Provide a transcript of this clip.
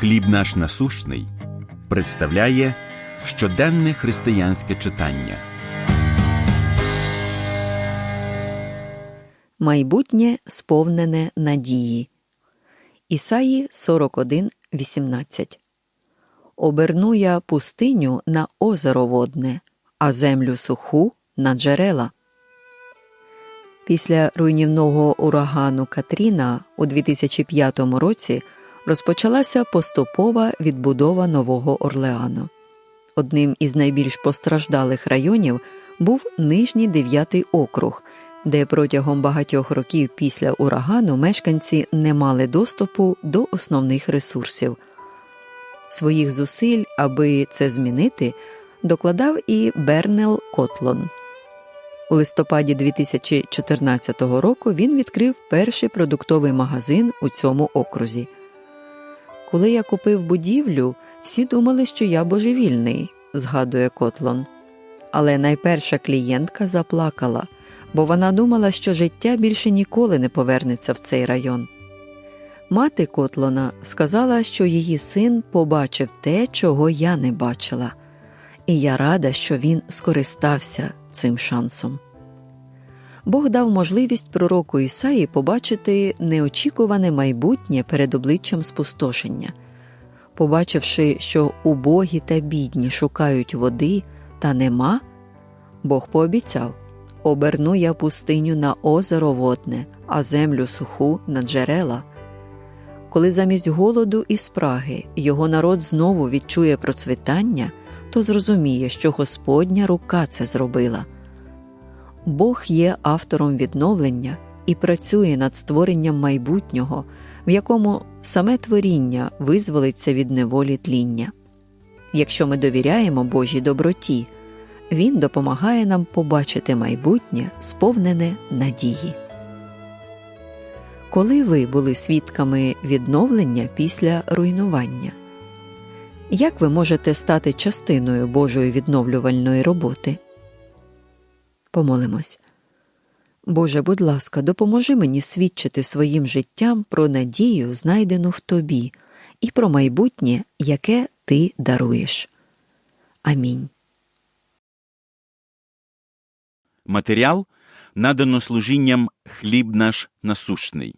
Хліб наш насущний представляє щоденне християнське читання. Майбутнє сповнене надії. Ісаї 41.18 Оберну я пустиню на озеро водне, а землю суху на джерела. Після руйнівного урагану Катріна у 2005 році розпочалася поступова відбудова Нового Орлеану. Одним із найбільш постраждалих районів був Нижній дев'ятий округ, де протягом багатьох років після урагану мешканці не мали доступу до основних ресурсів. Своїх зусиль, аби це змінити, докладав і Бернел Котлон. У листопаді 2014 року він відкрив перший продуктовий магазин у цьому окрузі. Коли я купив будівлю, всі думали, що я божевільний, згадує Котлон. Але найперша клієнтка заплакала, бо вона думала, що життя більше ніколи не повернеться в цей район. Мати Котлона сказала, що її син побачив те, чого я не бачила, і я рада, що він скористався цим шансом. Бог дав можливість пророку Ісаї побачити неочікуване майбутнє перед обличчям спустошення. Побачивши, що убогі та бідні шукають води, та нема, Бог пообіцяв оберну я пустиню на озеро водне, а землю суху на джерела. Коли замість голоду і спраги його народ знову відчує процвітання, то зрозуміє, що Господня рука це зробила. Бог є автором відновлення і працює над створенням майбутнього, в якому саме творіння визволиться від неволі тління. Якщо ми довіряємо Божій доброті, Він допомагає нам побачити майбутнє, сповнене надії. Коли ви були свідками відновлення після руйнування? Як ви можете стати частиною Божої відновлювальної роботи? Помолимось. Боже, будь ласка, допоможи мені свідчити своїм життям про надію, знайдену в тобі, і про майбутнє, яке ти даруєш. Амінь. Матеріал надано служінням Хліб наш насущний